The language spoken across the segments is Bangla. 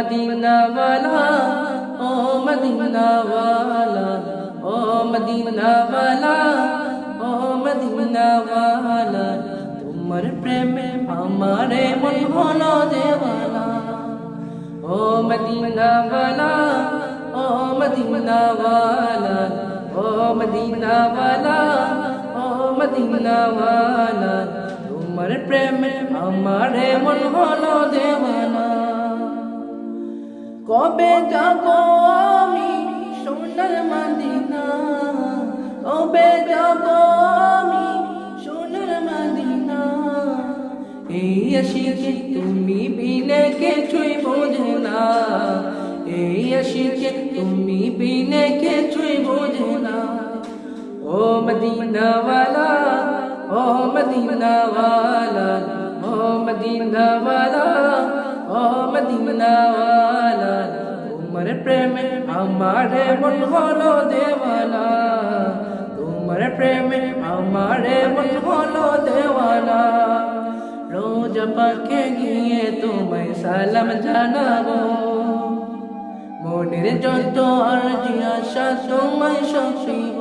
মদিনাওয়ালা ও মদিনাওয়ালা ও মদিনাওয়ালা ও মদিনাওয়ালা তোমার প্রেমে আমারে মন হলো দেওয়ালা ও মদিনাওয়ালা ও মদিনাওয়ালা ও মদিনাওয়ালা ও মদিনাওয়ালা তোমার প্রেমে আমারে মন হলো দেওয়ানা কবে যাব আমি সোনার মদিনা? কবে যাব আমি সোনার মদিনা? এই আশিকে তুমি বিনে কিছুই বোঝে না। এই আশিকে তুমি বিনে কিছুই বোঝে না। ও মদিনাওয়ালা ও মদিনাওয়ালা ও মদিনাওয়ালা। মদিনাওয়ালা, তোমার প্রেমে আমারে মন হলো দেওয়ালা, তোমার প্রেমে আমারে মন হলো দেওয়ালা। রোজ পাকে গিয়ে তোমায় সালাম জানাব, মনের যত আরজি আশা তোমায় সখিব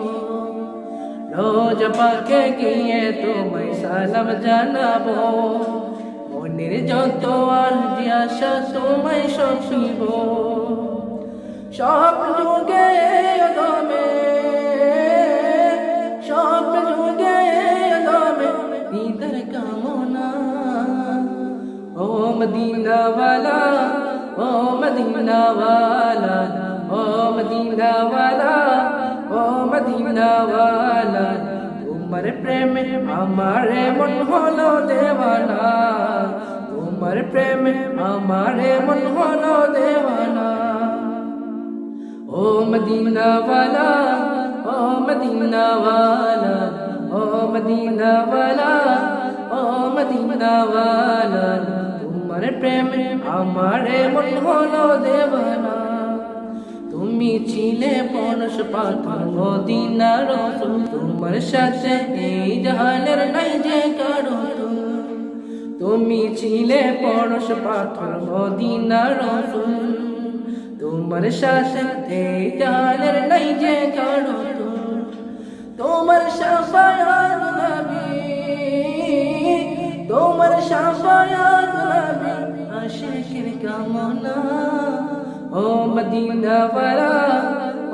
রোজ পাকে গিয়ে তোমায় সালাম জানাব মনের যত আরজি আশা তোমায় সখিব সব যুগে দমে সব যুগে দমে ঈদের কামনা। ও মদিনা ওয়ালা ও মদিনা ওয়ালা ও মদিনা ওয়ালা ও মদিনা ওয়ালা তোমার প্রেমে আমারে মন হলো দেওয়ানা তোমার প্রেমে আমারে মন হলো দেওয়ানা। ও মদিনা ওয়ালা ও মদিনা ওয়ালা ও মদিনা ওয়ালা ও মদিনা ওয়ালা তোমার প্রেমে আমারে মন হলো দেওয়ানা। তুমি ছিলে পরশ পাথর মদিনা রসুল। তোমার সাথে এই জাহানের নাই যে কারও তুল। তুমি ছিলে পরশ পাথর, মদিনা রসুল। তোমার এই জাহানের নাই যে কারও। তোমার সাফায়াত নবী, তোমার সাফায়াত নবী, আশিকের কামনা। ও মদিনা ওয়ালা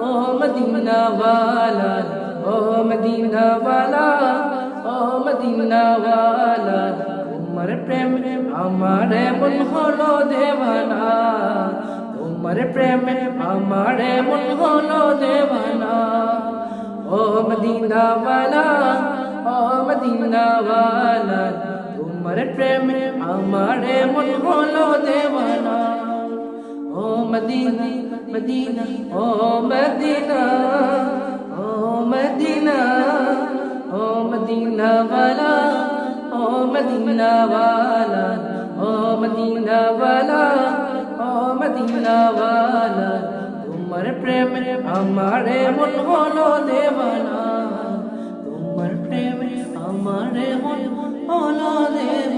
ও মদিনা ওয়ালা ও মদিনা ওয়ালা আমারে মন হলো দেওয়ানা তোমার প্রেম আমারে মন হলো দেওয়ানা ও মদিনা ওয়ালা ও মদিনা ওয়ালা তোমার প্রেম আমারে মন হলো দেওয়ানা ও মদিনা মদিনা ও মদিনা ও মদিনা ও মদিনা ওয়ালা ও মদিনা ওয়ালা ও মদিনা ওয়ালা ও মদিনা ওয়ালা তোমার প্রেম আমারে মন হলো দেওয়ানা, তোমার প্রেম আমারে মন হলো দেওয়ানা।